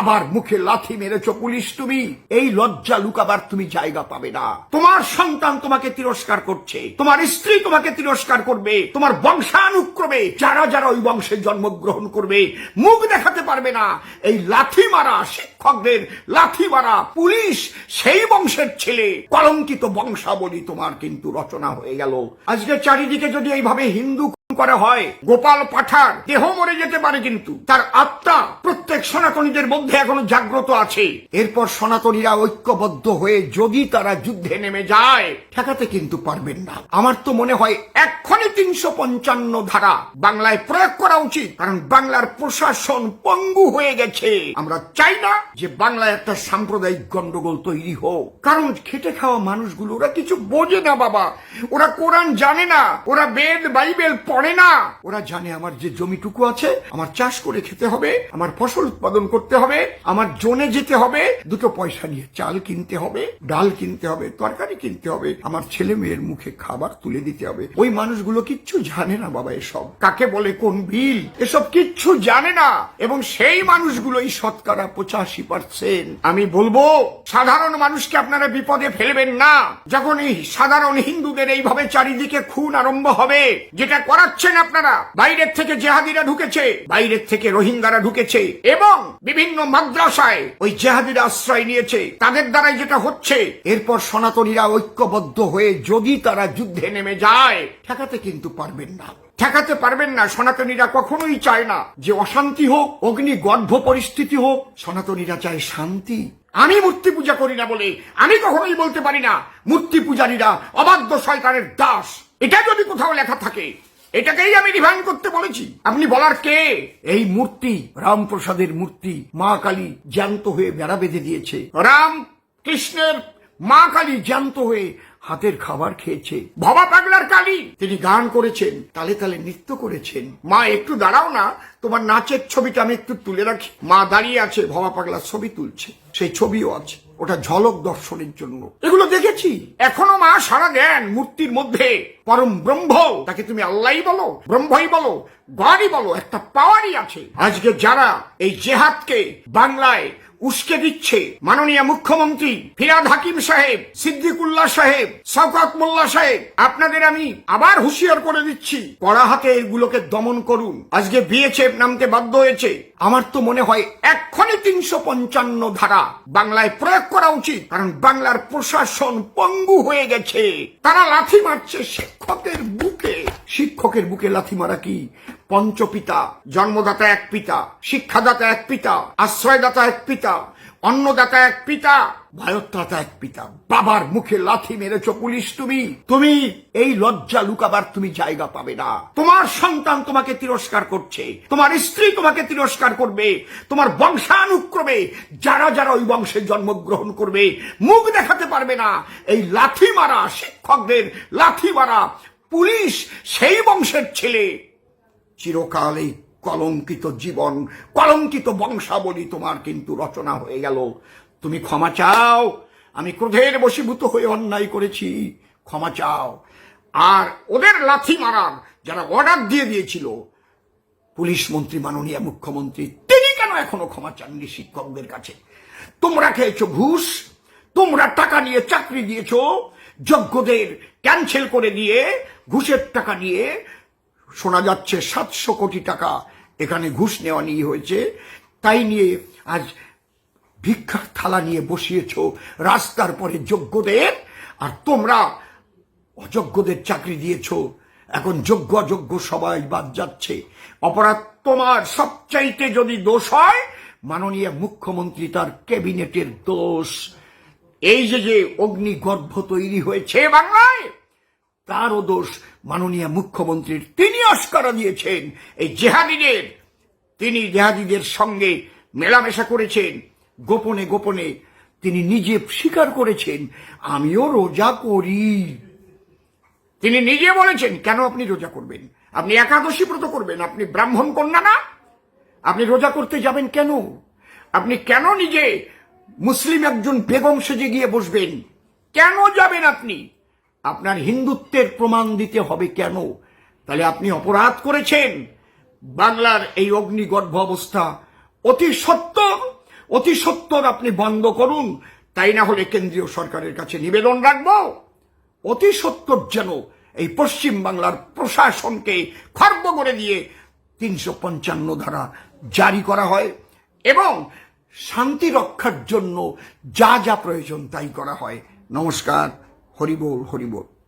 বাবার মুখে লাথি মেরেছ পুলিশ তুমি। এই লজ্জা লুকাবার তুমি জায়গা পাবে না। তোমার সন্তান তোমাকে তিরস্কার করছে। তোমার স্ত্রী তোমাকে তিরস্কার করবে। তোমার বংশানুক্রমে যারা যারা ওই বংশে জন্মগ্রহণ করবে, মুখ দেখাতে পারবে না। এই লাথি মারা শিক্ষকদের লাথি মারা পুলিশ, সেই বংশের ছেলে। কলঙ্কিত বংশাবলী তোমার কিন্তু রচনা হয়ে গেল। আজকে চারিদিকে যদি এইভাবে হিন্দু করা হয়। গোপাল পাঠার দেহ মরে যেতে পারে কিন্তু। তার আত্মা প্রত্যেক সনাতনীদের মধ্যে এখনও জাগ্রত আছে। এরপর সনাতনীরা ঐক্যবদ্ধ হয়ে যদি তারা যুদ্ধে নেমে যায়। ঠেকাতে কিন্তু পারবেন না। আমার তো মনে হয় এক্ষণে তিনশো পঞ্চান্ন ধারা বাংলায় প্রয়োগ করা উচিত। কারণ বাংলার প্রশাসন পঙ্গু হয়ে গেছে। আমরা চাই না যে বাংলায় একটা সাম্প্রদায়িক গন্ডগোল তৈরি হোক। কারণ খেটে খাওয়া মানুষগুলো, ওরা কিছু বোঝে না বাবা। ওরা কোরআন জানে না। ওরা বেদ, বাইবেল পড়ে না। ওরা জানে আমার যে জমিটুকু আছে, আমার চাষ করে খেতে হবে, আমার ফসল উৎপাদন করতে হবে, আমার জোনে যেতে হবে, দুটো পয়সা নিয়ে চাল কিনতে হবে, ডাল কিনতে হবে, তরকারি কিনতে হবে, আমার ছেলে মেয়ের মুখে খাবার তুলে দিতে হবে। ওই মানুষগুলো কিচ্ছু জানে না বাবা এসব। কাকে বলে কোন বিল? এসব কিচ্ছু জানে না। এবং সেই মানুষগুলোই শতকরা পঁচাশি পার্সেন্ট। আমি বলব, সাধারণ মানুষকে আপনারা বিপদে ফেলবেন না। যখন এই সাধারণ হিন্দুদের এইভাবে চারিদিকে খুন আরম্ভ হবে, যেটা করাচ্ছেন আপনারা। বাইরের থেকে জেহাদিরা ঢুকেছে, বাইরের থেকে রোহিঙ্গারা ঢুকেছে এবং বিভিন্ন মাদ্রাসায় ওই জেহাদিরা আশ্রয় নিয়েছে। তাদের দ্বারাই যেটা হচ্ছে, এরপর সনাতনীরা ঐক্যবদ্ধ হয়ে যদি তারা যুদ্ধে নেমে যায়, ঠেকাতে কিন্তু পারবেন না। ঠেকাতে পারবেন না, সনাতনীরা কখনোই চায় না যে অশান্তি হোক, অগ্নি গর্ভ পরিস্থিতি হোক, সনাতনীরা চায় শান্তি। আমি মূর্তি পূজা করি না বলে আমি কখনোই বলতে পারি না, মূর্তি পূজারীরা অবাধ্য শয়তানের দাস। এটা যদি কোথাও লেখা থাকে এটাকেই আমি রিভাইন করতে বলেছি। আপনি বলার কে? এই মূর্তি, রামপ্রসাদের মূর্তি, মা কালী জ্যান্ত হয়ে বেড়া বেঁধে দিয়েছে। রাম কৃষ্ণের মা কালী জ্যান্ত হয়ে হাতের খাবার খেয়েছে। ভবা পাগলার কালী! তিনি গান করেছেন, তালে তালে নৃত্য করেছেন। মা, একটু দাঁড়াও না, তোমার নাচের ছবিটা আমি একটু তুলে রাখি। মা দাঁড়িয়ে আছে, ভবা পাগলার ছবি তুলছে। সেই ছবিও আছে। ওটা ঝলক দর্শনের জন্য। এগুলো দেখেছি। এখনও মা সারা দেন মূর্তির মধ্যে। পরম ব্রহ্ম, তাকে তুমি আল্লাহই বলো, ব্রহ্মই বলো, গডই বলো, একটা পাওয়ারই আছে। আজকে যারা এই জেহাদকে বাংলায় উস্কে দিচ্ছে। মাননীয় মুখ্যমন্ত্রী ফিরাদ হাকিম সাহেব, সিদ্দিকুল্লাহ সাহেব, শওকত মোল্লা সাহেব, আপনাদের আমি আবার হুঁশিয়ার করে দিচ্ছি। কড়া হাতে এগুলোকে দমন করুন। আজকে বিএচএফ নামতে বাধ্য হয়েছে। আমার তো মনে হয় এক্ষণে তিনশো পঞ্চান্ন ধারা বাংলায় প্রয়োগ করা উচিত। কারণ বাংলার প্রশাসন পঙ্গু হয়ে গেছে। তারা লাথি মারছে শিক্ষকের বুকে। শিক্ষকের বুকে লাথি মারা কি? পঞ্চপিতা, জন্মদাতা এক পিতা, শিক্ষাদাতা এক পিতা, আশ্রয়দাতা এক পিতা, অন্নদাতা এক পিতা ভারতদাতা এক পিতা। বাবার মুখে লাথি মেরেছ পুলিশ তুমি। তুমি এই লজ্জা লুকাবার তুমি জায়গা পাবে না। তোমার সন্তান তোমাকে তিরস্কার করছে। তোমার স্ত্রী তোমাকে তিরস্কার করবে। তোমার বংশানুক্রমে যারা যারা ওই বংশে জন্মগ্রহণ করবে, মুখ দেখাতে পারবে না। এই লাথি মারা শিক্ষকদের, লাথি মারা পুলিশ সেই বংশের ছেলে। চিরকাল এই কলঙ্কিত জীবন, কলঙ্কিত বংশাবলী তোমার কিন্তু রচনা হয়ে গেল। তুমি ক্ষমা চাও, আমি ক্রোধের বশীভূত হয়ে অন্যায় করেছি, ক্ষমা চাও। আর ওদের লাথি মারার যারা অর্ডার দিয়ে দিয়েছিল, পুলিশ মন্ত্রী, মাননীয় মুখ্যমন্ত্রী, তিনি কেন এখনও ক্ষমা চাননি শিক্ষকদের কাছে? তোমরা খেয়েছো ঘুষ, তোমরা টাকা নিয়ে চাকরি দিয়েছ যোগ্যদের ক্যান্সেল করে দিয়ে, ঘুষের টাকা নিয়ে শোনা যাচ্ছে সাতশো কোটি টাকা এখানে ঘুষ নেওয়া নিয়ে হয়েছে। তাই নিয়ে আজ ভিক্ষার থালা নিয়ে বসিয়েছ রাস্তার পরে যোগ্যদের আর তোমরা অযোগ্যদের চাকরি দিয়েছ। এখন যোগ্য অযোগ্য সবাই বাদ যাচ্ছে। অপরাধ তোমার সবচাইতে যদি দোষ হয়, মাননীয় মুখ্যমন্ত্রী তার ক্যাবিনেটের দোষ। এই যে যে অগ্নিগর্ভ তৈরি হয়েছে বাংলায়, তারও দোষ মাননীয় মুখ্যমন্ত্রীর তিনি অস্কারা দিয়েছেন। এই জেহাদিদের, তিনি জেহাদিদের সঙ্গে মেলামেশা করেছেন। গোপনে গোপনে তিনি নিজে স্বীকার করেছেন, আমিও রোজা করি। তিনি নিজে বলেছেন, কেন আপনি রোজা করবেন? আপনি একাদশী ব্রত করবেন? আপনি ব্রাহ্মণ কন্যা না? আপনি রোজা করতে যাবেন কেন? আপনি কেন নিজে মুসলিম একজন বেগম সেজে গিয়ে বসবেন। কেন যাবেন আপনি? আপনার হিন্দুত্বের প্রমাণ দিতে হবে কেন? তাহলে আপনি অপরাধ করেছেন। বাংলার এই অগ্নিগর্ভ অবস্থা অতি সত্য। অতি সত্বর আপনি বন্ধ করুন। তাই না হলে কেন্দ্রীয় সরকারের কাছে নিবেদন রাখব। অতি সত্বর যেন এই পশ্চিম বাংলার প্রশাসনকে খর্ব করে দিয়ে তিনশো পঞ্চান্ন ধারা জারি করা হয় এবং শান্তি রক্ষার জন্য যা যা প্রয়োজন তাই করা হয়। নমস্কার হরিবোল হরিবোল।